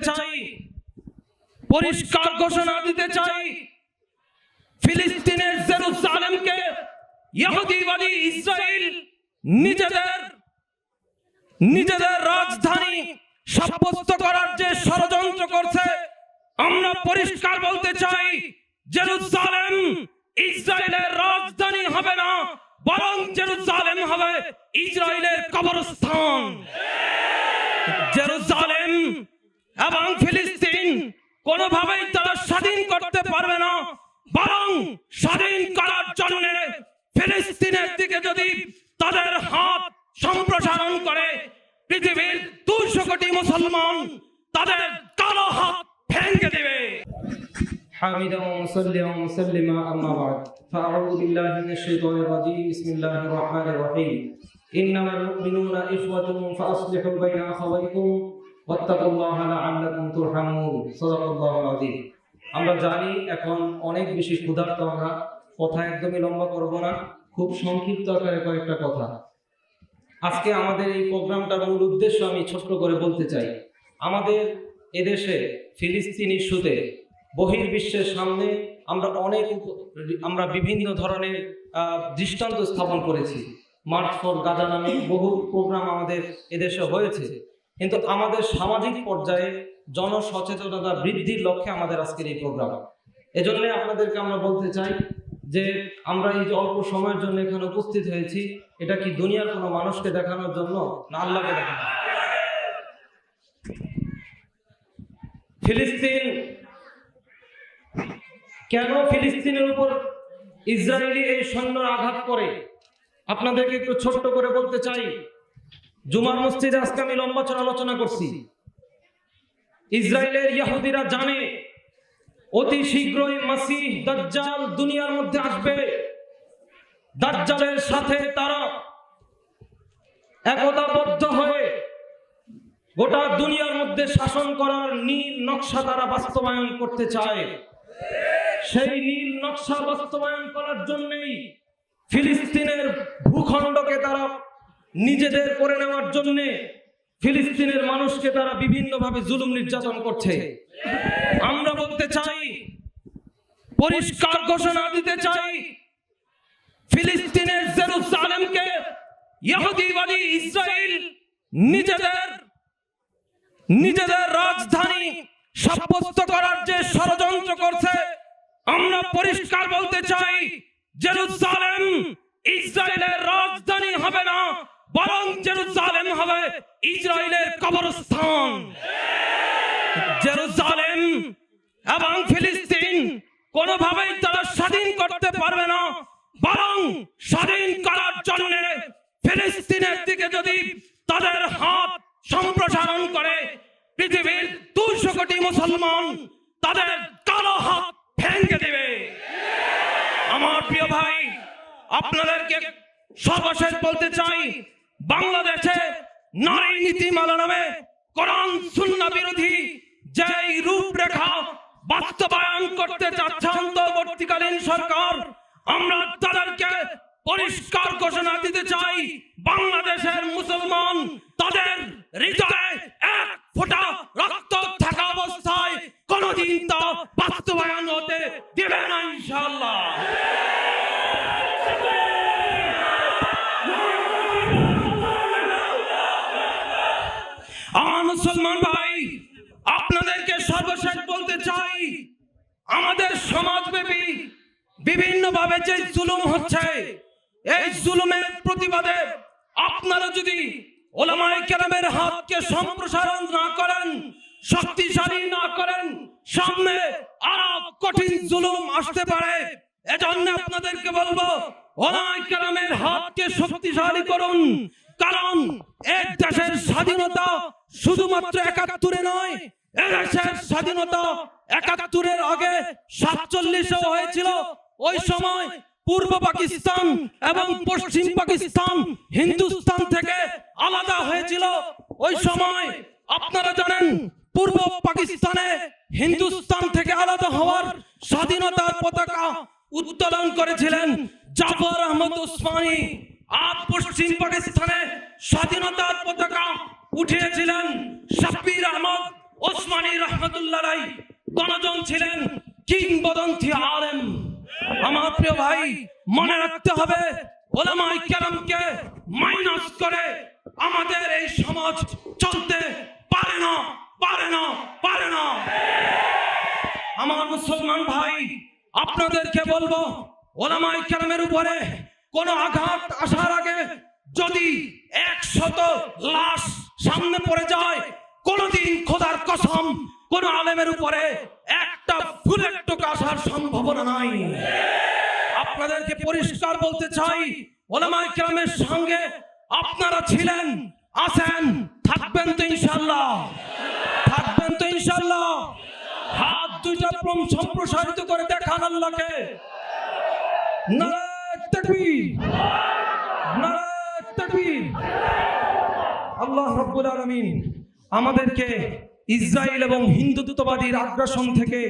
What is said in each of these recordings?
চাই পরিষ্কার ঘোষণা দিতে চাই। ফিলিস্তিনের জেরুজালেমকে ইহুদিবাদী ইসরায়েল নিজেদের নিজেদের রাজধানী সাব্যস্ত করার যে ষড়যন্ত্র করছে আমরা পরিষ্কার বলতে চাই জেরুজালেম ইসরায়েলের রাজধানী হবে না বরং জেরুজালেম হবে ইসরায়েলের কবরস্থান জেরুজালেম এবং ফিলিস্তিন কোনোভাবেই তারা স্বাধীন করতে পারবে না বরং স্বাধীন করার জন্য ফিলিস্তিনের দিকে যদি তাদের হাত সম্প্রসারণ করে পৃথিবীর দুশো কোটি মুসলমান তাদের কালো হাত ভেঙে দেবে حامدا ومصليا ومسلما اما بعد فاعوذ بالله من الشيطان الرجيم بسم الله الرحمن الرحيم انما المؤمنون اخوه فاصلحوا بين اخويكم আমরা জানি এখন অনেক বেশি ক্ষুধার্ত আমরা। কথা একদমই লম্বা করব না। খুব সংক্ষিপ্ত আকারে কয়েকটা কথা। আজকে আমাদের এই প্রোগ্রামটার মূল উদ্দেশ্য আমি ছোট করে বলতে চাই। আমাদের এদেশে ফিলিস্তিন ইস্যুতে বহির্বিশ্বের সামনে আমরা অনেক আমরা বিভিন্ন ধরনের দৃষ্টান্ত স্থাপন করেছি। মার্চ ফর গাজা নামে বহু প্রোগ্রাম আমাদের এদেশে হয়েছে। কিন্তু আমাদের সামাজিক পর্যায়ে জনসচেতনতা বৃদ্ধির লক্ষ্যে আমাদের আজকের এই প্রোগ্রাম। এজন্য আপনাদেরকে আমরা বলতে চাই যে আমরা এই যে অল্প সময়ের জন্য এখানে উপস্থিত হয়েছি, এটা কি দুনিয়ার কোনো মানুষকে দেখানোর জন্য না আল্লাহকে দেখানোর ফিলিস্তিন কেন ফিলিস্তিনের উপর ইসরায়েলি এই সৈন্য আঘাত করে? আপনাদেরকে একটু ছোট্ট করে বলতে চাই জুমার মসজিদে আজকে আমি লম্বা চড়া আলোচনা করছি। ইসরায়েলের ইহুদিরা জানে, অতি শীঘ্রই মাসিহ দাজ্জাল দুনিয়ার মধ্যে আসবে। দাজ্জালের সাথে তারা একতাবদ্ধ হয়ে গোটা দুনিয়ার মধ্যে শাসন করার নীল নকশা তারা বাস্তবায়ন করতে চায়। সেই নীল নকশা বাস্তবায়ন করার জন্যই ফিলিস্তিনের ভূখণ্ডকে তারা নিজেদের করে নেওয়ার জন্যে ফিলিস্তিনের মানুষকে তারা বিভিন্নভাবে জুলুম নির্যাতন করছে। আমরা বলতে চাই, পরিষ্কার ঘোষণা দিতে চাই, ফিলিস্তিনের জেরুজালেমকে ইহুদিবাদী ইসরায়েল নিজেদের নিজেদের রাজধানী সাব্যস্ত করার যে ষড়যন্ত্র করছে, আমরা পরিষ্কার বলতে চাই জেরুজালেম ইসরায়েলের রাজধানী বরং জেরুজালেম হবে ইসরায়েলের কবরস্থান। জেরুজালেম এবং ফিলিস্তিন কোনোভাবেই তারা স্বাধীন করতে পারবে না, বরং স্বাধীন করার জন্য ফিলিস্তিনের দিকে যদি তাদের হাত সম্প্রসারণ করে, পৃথিবীর দুশো কোটি মুসলমান তাদের কালো হাত ভেঙে দেবে। আমার প্রিয় ভাই, আপনাদেরকে সর্বশেষ বলতে চাই বাংলাদেশে নারী নীতিমালা নামে কোরআন, সুন্না বিরোধী যেই রূপরেখা বাস্তবায়ন করতে চাচ্ছে অন্তর্বর্তীকালীন সরকার, আমরা তাদেরকে পরিষ্কার ঘোষণা দিতে চাই, বাংলাদেশের মুসলমান তাদের হৃদয়ে মুসলমান ভাই, আপনাদেরকে সর্বশেষ বলতে চাই, আমাদের সমাজব্যাপী বিভিন্ন ভাবে যে জুলুম হচ্ছে, এই জুলুমের প্রতিবাদে আপনারা যদি ওলামায়ে কেরামের হাতকে সম্প্রসারণ না করেন, শক্তিশালী না করেন, সামনে আরও কঠিন জুলুম আসতে পারে, এজন্য আপনাদেরকে বলব, ওলামায়ে কেরামের হাতকে শক্তিশালী করুন, কারণ এক দেশের স্বাধীনতা শুধুমাত্র একাত্তরে নয়, এদেশের স্বাধীনতা একাত্তরের আগে সাতচল্লিশে হয়েছিল। ওই সময় পূর্ব পাকিস্তান এবং পশ্চিম পাকিস্তান হিন্দুস্তান থেকে আলাদা হয়েছিল। ওই সময় আপনারা জানেন, পূর্ব পাকিস্তানে হিন্দুস্তান থেকে আলাদা হওয়ার স্বাধীনতার পতাকা উত্তোলন করেছিলেন জাফর আহমদ ওসমানী। আর পশ্চিম পাকিস্তানে স্বাধীনতার পতাকা উঠিয়েছিলেন শাব্বির আহমদ ওসমানী রহমতুল্লাহ রাই গণজন ছিলেন কিংবদন্তি আলেম। আমার প্রিয় ভাই, মনে রাখতে হবে, ওলামাই কেরামকে মাইনাস করে আমাদের এই সমাজ চলতে পারে না পারে না পারে না। আমার মুসলমান ভাই, আপনাদেরকে বলব, ওলামাই কেরামের উপরে কোন আঘাত আসার আগে যদি একশত লাশ সামনে পড়ে যায়, কোনদিন খোদার কসম, কোন আলেমের উপরে একটা ফুলের টোকা আসার সম্ভাবনা নাই। আপনাদেরকে পরিষ্কার বলতে চাই ওলামাই কেরামের সঙ্গে আপনারা ছিলেন, আছেন, থাকবেন তো ইনশাল্লাহ থাকবেন তো ইনশাল্লাহ হাত দুইটা সম্প্রসারিত করে দেখান আল্লাহকে। নারায়ে তাকবীর নারায়ে তাকবীর আল্লাহ রব্বুল আলমিন আমাদেরকে ইসরায়েল এবং হিন্দুত্ববাদীর আগ্রাসন থেকে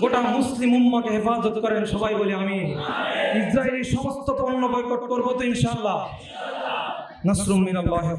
গোটা মুসলিম উম্মাকে হেফাজত করেন, সবাই বলে আমি ইসরায়েলের সমস্ত পণ্য বয়কট করব তো ইনশাল্লাহ নাসরুম মিনাল্লাহ